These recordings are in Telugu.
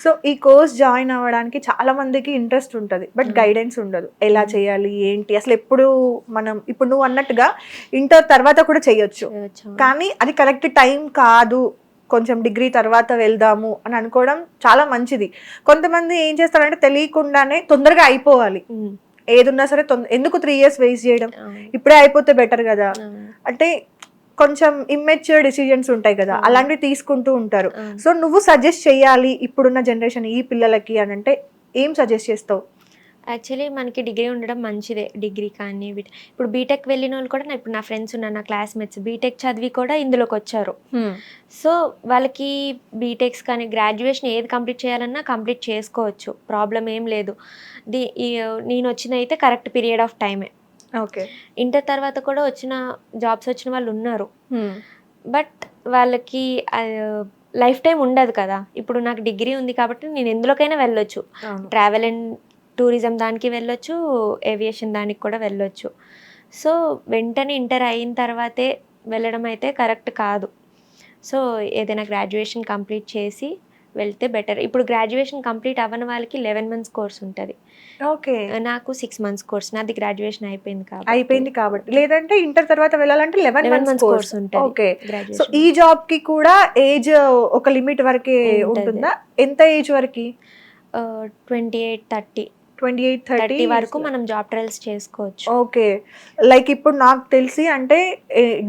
సో ఈ కోర్స్ జాయిన్ అవ్వడానికి చాలా మందికి ఇంట్రెస్ట్ ఉంటుంది బట్ గైడెన్స్ ఉండదు. ఎలా చేయాలి ఏంటి? అసలు ఎప్పుడు మనం ఇప్పుడు నువ్వు అన్నట్టుగా ఇంటర్ తర్వాత కూడా చేయొచ్చు. కానీ అది కరెక్ట్ టైం కాదు. కొంచెం డిగ్రీ తర్వాత వెళ్దాము అని అనుకోవడం చాలా మంచిది. కొంతమంది ఏం చేస్తారంటే తెలియకుండానే తొందరగా అయిపోవాలి. ఉమ్, ఏదున్నా సరే ఎందుకు త్రీ ఇయర్స్ వేస్ట్ చేయడం? ఇప్పుడే అయిపోతే బెటర్ కదా. అంటే కొంచెం ఇమ్మెచ్యూర్ డిసిజన్స్ ఉంటాయి కదా అలాంటివి తీసుకుంటూ ఉంటారు. సో నువ్వు సజెస్ట్ చేయాలి ఇప్పుడున్న జనరేషన్ ఈ పిల్లలకి అని అంటే ఏం సజెస్ట్ చేస్తావు? యాక్చువల్లీ మనకి డిగ్రీ ఉండడం మంచిదే డిగ్రీ కానీ ఇప్పుడు బీటెక్ వెళ్ళిన వాళ్ళు కూడా నా- ఇప్పుడు నా ఫ్రెండ్స్ ఉన్నారు నా క్లాస్మేట్స్ బీటెక్ చదివి కూడా ఇందులోకి వచ్చారు. సో వాళ్ళకి బీటెక్స్ కానీ గ్రాడ్యుయేషన్ ఏది కంప్లీట్ చేయాలన్నా కంప్లీట్ చేసుకోవచ్చు ప్రాబ్లం ఏం లేదు. ది నేను వచ్చిన అయితే కరెక్ట్ పీరియడ్ ఆఫ్ టైమే ఇంటర్ తర్వాత కూడా వచ్చిన జాబ్స్ వచ్చిన వాళ్ళు ఉన్నారు. బట్ వాళ్ళకి లైఫ్ టైం ఉండదు కదా. ఇప్పుడు నాకు డిగ్రీ ఉంది కాబట్టి నేను ఎందులోకైనా వెళ్ళొచ్చు. ట్రావెల్ అండ్ టూరిజం దానికి వెళ్ళొచ్చు ఏవియేషన్ దానికి కూడా వెళ్ళొచ్చు. సో వెంటనే ఇంటర్ అయిన తర్వాతే వెళ్ళడం అయితే కరెక్ట్ కాదు. సో ఏదైనా గ్రాడ్యుయేషన్ కంప్లీట్ చేసి వెళ్తే బెటర్. ఇప్పుడు గ్రాడ్యుయేషన్ కంప్లీట్ అవ్వని వాళ్ళకి లెవెన్ మంత్స్ కోర్స్ ఉంటుంది. ఓకే. నాకు సిక్స్ మంత్స్ కోర్స్ నాది గ్రాడ్యుయేషన్ అయిపోయింది కాబట్టి. అయిపోయింది కాబట్టి. లేదంటే ఇంటర్ తర్వాత వెళ్ళాలంటే లెవెన్ మంత్స్ కోర్స్ ఉంటుంది. ఓకే. సో ఈ జాబ్కి కూడా ఏజ్ ఒక లిమిట్ వరకే. ఉంటుందా. ఎంత ఏజ్ వరకు? Twenty eight thirty twenty eight thirty వరకు మనం జాబ్ ట్రయల్స్ చేసుకోవచ్చు. ఓకే. లైక్ ఇప్పుడు నాకు తెలిసి అంటే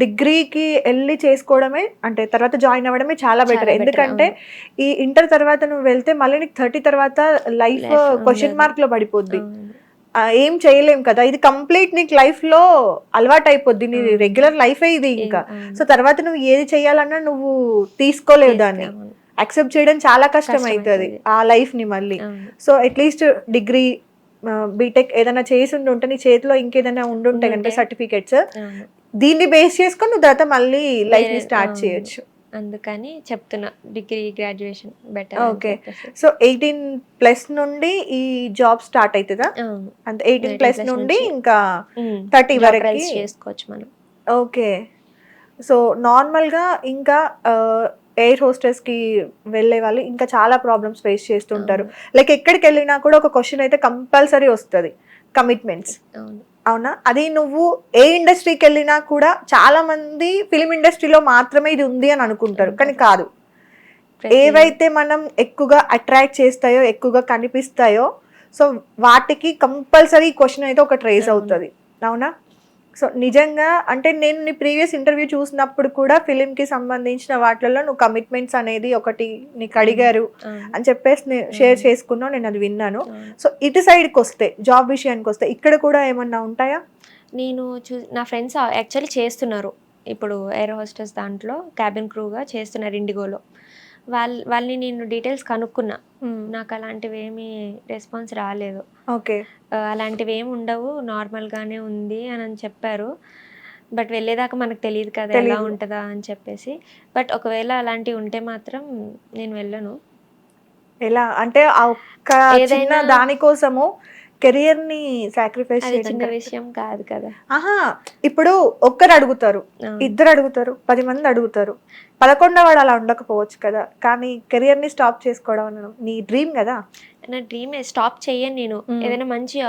డిగ్రీకి వెళ్ళి చేసుకోవడమే అంటే తర్వాత జాయిన్ అవ్వడమే చాలా బెటర్. ఎందుకంటే ఈ ఇంటర్ తర్వాత నువ్వు వెళ్తే మళ్ళీ నీకు థర్టీ తర్వాత లైఫ్ క్వశ్చన్. మార్క్లో పడిపోద్ది ఏం చేయలేం కదా. ఇది కంప్లీట్ నీకు లైఫ్లో అలవాటు అయిపోద్ది నీ. రెగ్యులర్ లైఫే ఇది ఇంకా. సో తర్వాత నువ్వు ఏది చేయాలన్నా నువ్వు తీసుకోలేవు దాన్ని. అవును. అక్సెప్ట్ చేయడం చాలా కష్టం అవుతుంది. ఆ లైఫ్ని మళ్ళీ. సో అట్లీస్ట్ డిగ్రీ బీటెక్ ఏదైనా చేసి ఉండి ఉంటే నీ చేతిలో ఇంకేదైనా ఉండుంటే కనుక. సర్టిఫికెట్స్. దీన్ని బేస్ చేసుకొని నువ్వు తర్వాత మళ్ళీ లైఫ్ని వేరే- స్టార్ట్. చేయొచ్చు అందుకని చెప్తున్నా degree graduation better Okay. So eighteen plus నుండి ఈ జాబ్ స్టార్ట్ అవుతుందా అంత ఎయిటీన్ 18 ప్లస్ నుండి. ఇంకా. థర్టీ వరకు చేసుకోవచ్చు మనం ఓకే సో నార్మల్గా ఇంకా ఎయిర్ హోస్టెస్కి వెళ్ళే వాళ్ళు ఇంకా చాలా ప్రాబ్లమ్స్ ఫేస్ చేస్తుంటారు. లైక్ ఎక్కడికి వెళ్ళినా కూడా ఒక క్వశ్చన్ అయితే కంపల్సరీ వస్తుంది. కమిట్మెంట్స్ అవును. అది నువ్వు ఏ ఇండస్ట్రీకి వెళ్ళినా కూడా చాలా మంది ఫిలిం ఇండస్ట్రీలో మాత్రమే ఇది ఉంది అని అనుకుంటారు. కానీ కాదు. ఏవైతే మనం ఎక్కువగా అట్రాక్ట్ చేస్తాయో ఎక్కువగా కనిపిస్తాయో సో వాటికి కంపల్సరీ క్వశ్చన్ అయితే ఒక ట్రేస్. అవుతుంది. అవునా? సో నిజంగా అంటే నేను నీ ప్రీవియస్ ఇంటర్వ్యూ చూసినప్పుడు కూడా ఫిలిం కి సంబంధించిన వాటిల్లో నువ్వు కమిట్మెంట్స్ అనేది ఒకటి నీకు అడిగారు. అని చెప్పేసి షేర్ అవును. చేసుకున్నావు నేను అది విన్నాను. సో ఇటు సైడ్కి వస్తే జాబ్ విషయానికి వస్తే ఇక్కడ కూడా ఏమన్నా ఉంటాయా నేను చూ నా ఫ్రెండ్స్ యాక్చువల్లీ చేస్తున్నారు ఇప్పుడు ఎయిర్ హోస్టెస్ దాంట్లో క్యాబిన్ క్రూగా చేస్తున్నారు ఇండిగోలో వాళ్ళ వాళ్ళని నేను డీటెయిల్స్ కనుక్కున్నా. నాకు అలాంటివి ఏమీ రెస్పాన్స్ రాలేదు. ఓకే. అలాంటివి ఏమి ఉండవు నార్మల్గానే ఉంది అని అని చెప్పారు. బట్ వెళ్ళేదాకా మనకు తెలియదు కదా ఎలా. ఉంటుందా అని చెప్పేసి. బట్ ఒకవేళ అలాంటివి ఉంటే మాత్రం నేను వెళ్ళను. ఎలా? అంటే ఆ ఒక్క చిన్న ఏదైనా- దానికోసము కెరియర్ని సాక్రిఫైస్ చేయడం. విషయం కాదు కదా. ఆహా ఇప్పుడు ఒక్కరు అడుగుతారు. ఇద్దరు అడుగుతారు పది మంది అడుగుతారు. పదకొండవ వాడు అలా ఉండకపోవచ్చు కదా. కానీ కెరియర్ని స్టాప్ చేసుకోవడం అనడం నీ డ్రీమ్ కదా. నా డ్రీమ్ స్టాప్ చేయను నేను. ఏదైనా మంచి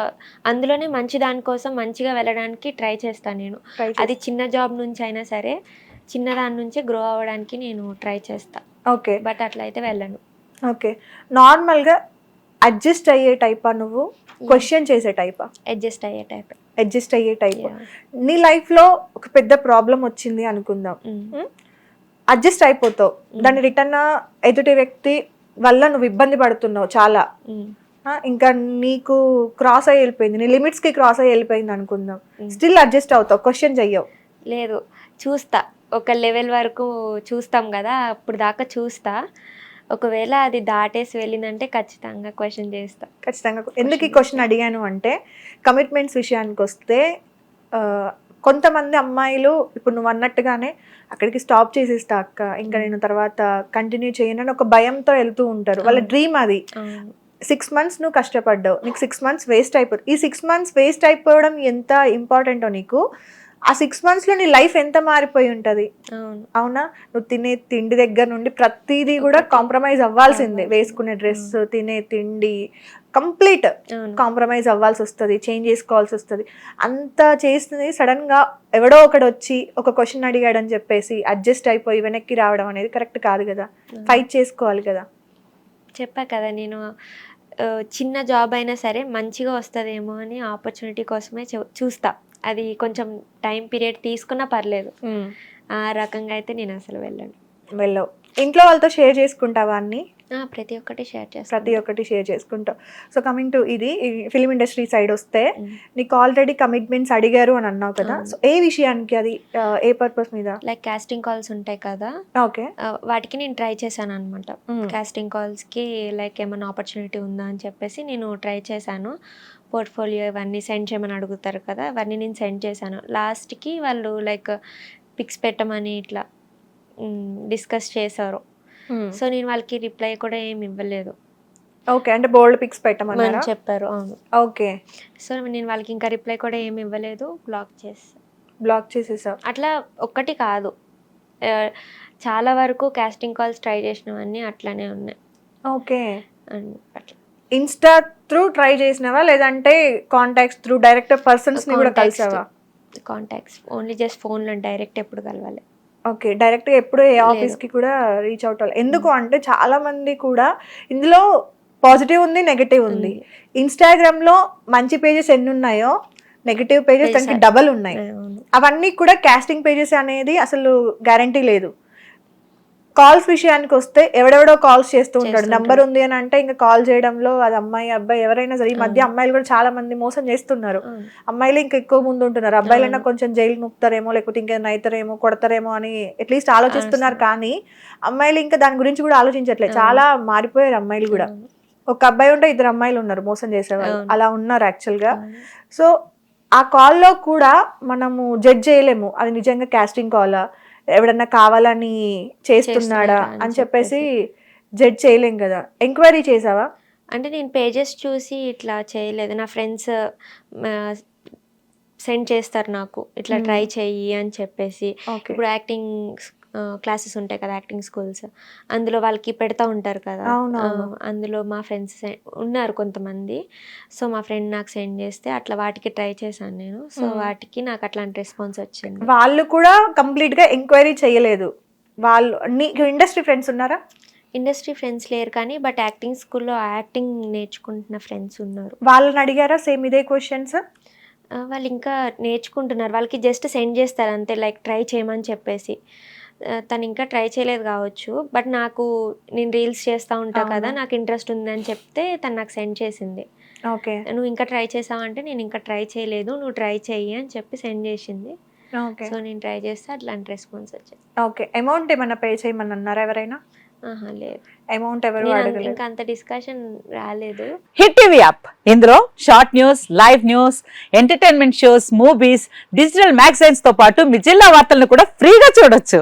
అందులోనే మంచి దానికోసం మంచిగా వెళ్ళడానికి ట్రై చేస్తాను నేను. అది చిన్న జాబ్ నుంచి అయినా సరే చిన్న దాని నుంచి గ్రో అవ్వడానికి నేను ట్రై చేస్తా. ఓకే. బట్ అట్లా అయితే వెళ్ళను. ఓకే. నార్మల్గా అడ్జస్ట్ అయ్యే టైపా నువ్వు? క్వశ్చన్ చేసే టైపా? అడ్జస్ట్ అయ్యే టైప్ అడ్జస్ట్ అయ్యే టైప్ నీ లైఫ్లో ఒక పెద్ద ప్రాబ్లం వచ్చింది అనుకుందాం. అడ్జస్ట్ అయిపోతావు. దాన్ని రిటర్న్ ఎదుటి వ్యక్తి వల్ల నువ్వు ఇబ్బంది పడుతున్నావు చాలా. ఆ, ఇంకా నీకు క్రాస్ అయ్యి వెళ్ళిపోయింది. నీ లిమిట్స్కి క్రాస్ అయ్యి వెళ్ళిపోయింది అనుకుందాం. Mm. స్టిల్ అడ్జస్ట్ అవుతావు. క్వశ్చన్ చెయ్యవు. లేదు. చూస్తా. ఒక లెవెల్ వరకు చూస్తాం కదా. అప్పుడు దాకా చూస్తా. ఒకవేళ అది దాటేసి వెళ్ళిందంటే ఖచ్చితంగా క్వశ్చన్ చేస్తా. ఖచ్చితంగా. ఎందుకు ఈ క్వశ్చన్ అడిగాను అంటే కమిట్మెంట్స్ విషయానికి వస్తే కొంతమంది అమ్మాయిలు ఇప్పుడు నువ్వు అన్నట్టుగానే అక్కడికి స్టాప్ చేసేస్తా అక్క. ఇంకా నేను తర్వాత కంటిన్యూ చేయను అని ఒక భయంతో వెళ్తూ ఉంటారు. వాళ్ళ. డ్రీమ్ అది. సిక్స్ మంత్స్ నువ్వు కష్టపడ్డావు. నీకు సిక్స్ మంత్స్ వేస్ట్ అయిపోతుంది ఈ సిక్స్ మంత్స్ వేస్ట్ అయిపోవడం ఎంత ఇంపార్టెంటో నీకు? ఆ సిక్స్ మంత్స్లో నీ లైఫ్ ఎంత మారిపోయి ఉంటది? అవును. నువ్వు తినే తిండి దగ్గర నుండి ప్రతిదీ కూడా కాంప్రమైజ్ అవ్వాల్సిందే. వేసుకునే డ్రెస్ తినే తిండి కంప్లీట్ కాంప్రమైజ్ అవ్వాల్సి వస్తుంది చేంజ్ చేసుకోవాల్సి వస్తుంది. అంత చేస్తుంది సడన్గా ఎవడో ఒకడు వచ్చి ఒక క్వశ్చన్ అడిగాడు అని చెప్పేసి అడ్జస్ట్ అయిపోయి వెనక్కి రావడం అనేది కరెక్ట్ కాదు కదా. ఫైట్ చేసుకోవాలి కదా. చెప్పా కదా నేను చిన్న జాబ్ అయినా సరే మంచిగా వస్తుందేమో అని ఆపర్చునిటీ కోసమే చూస్తా. అది కొంచెం టైం పీరియడ్ తీసుకున్నా పర్లేదు. ఆ రకంగా అయితే నేను అసలు వెళ్ళను. వెళ్ళవు. ఇంట్లో వాళ్ళతో షేర్ చేసుకుంటావా అన్ని? ప్రతి ఒక్కటి షేర్ చేస్తాను ప్రతి ఒక్కటి షేర్ చేసుకుంటావు. సో కమింగ్ టు ఇది ఫిలిం ఇండస్ట్రీ సైడ్ వస్తే. నీకు ఆల్రెడీ కమిట్మెంట్స్ అడిగారు అని అన్నావు కదా. సో ఏ విషయానికి అది ఏ పర్పస్ మీద? లైక్ కాస్టింగ్ కాల్స్ ఉంటాయి కదా. ఓకే. వాటికి నేను ట్రై చేశాను అనమాట కాస్టింగ్ కాల్స్కి లైక్ ఏమైనా ఆపర్చునిటీ ఉందా అని చెప్పేసి నేను ట్రై చేశాను. పోర్ట్ఫోలియో ఇవన్నీ సెండ్ చేయమని అడుగుతారు కదా అవన్నీ నేను సెండ్ చేశాను. లాస్ట్కి వాళ్ళు లైక్ పిక్స్ పెట్టమని ఇట్లా డిస్కస్ చేశారు. సో నేను వాళ్ళకి రిప్లై కూడా ఏమి ఇవ్వలేదు. ఓకే అంటే బోల్డ్ పిక్స్ అని పెట్టమన్నారా చెప్పారు అవును. ఓకే. సో నేను వాళ్ళకి ఇంకా రిప్లై కూడా ఏమి ఇవ్వలేదు బ్లాక్ చేసి బ్లాక్ చేసేసావు అట్లా ఒక్కటి కాదు. చాలా వరకు కాస్టింగ్ కాల్స్ ట్రై చేసినవన్నీ అట్లానే ఉన్నాయి. ఓకే. అండ్ అట్లా. ఇన్స్టా త్రూ ట్రై చేసినావా? లేదంటే కాంటాక్ట్స్ త్రూ డైరెక్ట్ పర్సన్స్ని కూడా కలిసావా? కాంటాక్ట్స్ ఓన్లీ జస్ట్ ఫోన్లో డైరెక్ట్ ఎప్పుడు కలవాలి. ఓకే డైరెక్ట్గా ఎప్పుడు ఏ ఆఫీస్కి కూడా రీచ్ అవుట్ అవ్వాలి. ఎందుకు అంటే చాలా మంది కూడా ఇందులో పాజిటివ్ ఉంది నెగటివ్ ఉంది. ఇన్స్టాగ్రామ్లో మంచి పేజెస్ ఎన్ని ఉన్నాయో నెగటివ్ పేజెస్ దానికి డబల్ ఉన్నాయి. అవును. అవన్నీ కూడా కాస్టింగ్ పేజెస్ అనేది అసలు గ్యారంటీ లేదు. కాల్స్ విషయానికి వస్తే ఎవడెవడో కాల్స్ చేస్తూ ఉంటాడు. నంబర్ ఉంది అని అంటే ఇంకా కాల్ చేయడంలో అది అమ్మాయి అబ్బాయి ఎవరైనా సరే ఈ మధ్య అమ్మాయిలు కూడా చాలా మంది మోసం చేస్తున్నారు. అమ్మాయిలు ఇంకా ఎక్కువ ముందు ఉంటున్నారు అబ్బాయిలైనా. కొంచెం జైలు నొక్కుతారేమో లేకపోతే ఇంకేదైనా అవుతారేమో కొడతారేమో అని అట్లీస్ట్ ఆలోచిస్తున్నారు కానీ అమ్మాయిలు ఇంకా దాని గురించి కూడా ఆలోచించట్లేదు. చాలా మారిపోయారు అమ్మాయిలు కూడా. ఒక అబ్బాయి ఉంటే ఇద్దరు అమ్మాయిలు ఉన్నారు మోసం చేసేవాళ్ళు. అలా ఉన్నారు యాక్చువల్గా అవును. సో ఆ కాల్లో కూడా మనము జడ్జ్ చేయలేము అది నిజంగా కాస్టింగ్ కాలా ఎవడన్నా కావాలని చేస్తున్నాడా అని చెప్పేసి జడ్జ్ చేయలేం కదా. ఎంక్వైరీ చేసావా? అంటే నేను పేజెస్ చూసి ఇట్లా చేయలేదు. నా ఫ్రెండ్స్ సెండ్ చేస్తారు నాకు. ఇట్లా. ట్రై చెయ్యి అని చెప్పేసి. ఇప్పుడు యాక్టింగ్ క్లాసెస్ ఉంటాయి కదా యాక్టింగ్ స్కూల్స్ అందులో వాళ్ళకి పెడతా ఉంటారు కదా. అందులో మా ఫ్రెండ్స్ ఉన్నారు కొంతమంది. సో మా ఫ్రెండ్ నాకు సెండ్ చేస్తే అట్లా వాటికి ట్రై చేశాను నేను. సో. వాటికి నాకు అట్లాంటి రెస్పాన్స్ వచ్చింది. వాళ్ళు కూడా కంప్లీట్గా ఎంక్వైరీ చేయలేదు. వాళ్ళు నీకు ఇండస్ట్రీ ఫ్రెండ్స్ ఉన్నారా? ఇండస్ట్రీ ఫ్రెండ్స్ లేరు కానీ బట్ యాక్టింగ్ స్కూల్లో యాక్టింగ్ నేర్చుకుంటున్న ఫ్రెండ్స్ ఉన్నారు. వాళ్ళని అడిగారా సేమ్ ఇదే క్వశ్చన్స్ వాళ్ళు ఇంకా నేర్చుకుంటున్నారు. వాళ్ళకి జస్ట్ సెండ్ చేస్తారు అంతే లైక్ ట్రై చేయమని చెప్పేసి. తను ఇంకా ట్రై చేయలేదు కావచ్చు. బట్ నాకు నేను రీల్స్ చేస్తూ ఉంటా. కదా నాకు ఇంట్రెస్ట్ ఉంది అని చెప్తే తను నాకు సెండ్ చేసింది. ఓకే. నువ్వు ఇంకా ట్రై చేసావంటే నేను ఇంకా ట్రై చేయలేదు నువ్వు ట్రై చెయ్యి అని చెప్పి సెండ్ చేసింది. ఓకే. సో నేను ట్రై చేస్తే అట్లాంటి రెస్పాన్స్ వచ్చింది ఓకే. అమౌంట్ ఏమన్నా పే చేయమని అన్నారా ఎవరైనా? ఆహా లేదు. అమౌంట్ ఎవరు ఇంకా అంత డిస్కషన్ రాలేదు. Hit TV app. ఇందులో short news live news entertainment shows movies digital మ్యాగజైన్స్తో పాటు మీ జిల్లా వార్తలను కూడా ఫ్రీగా చూడొచ్చు.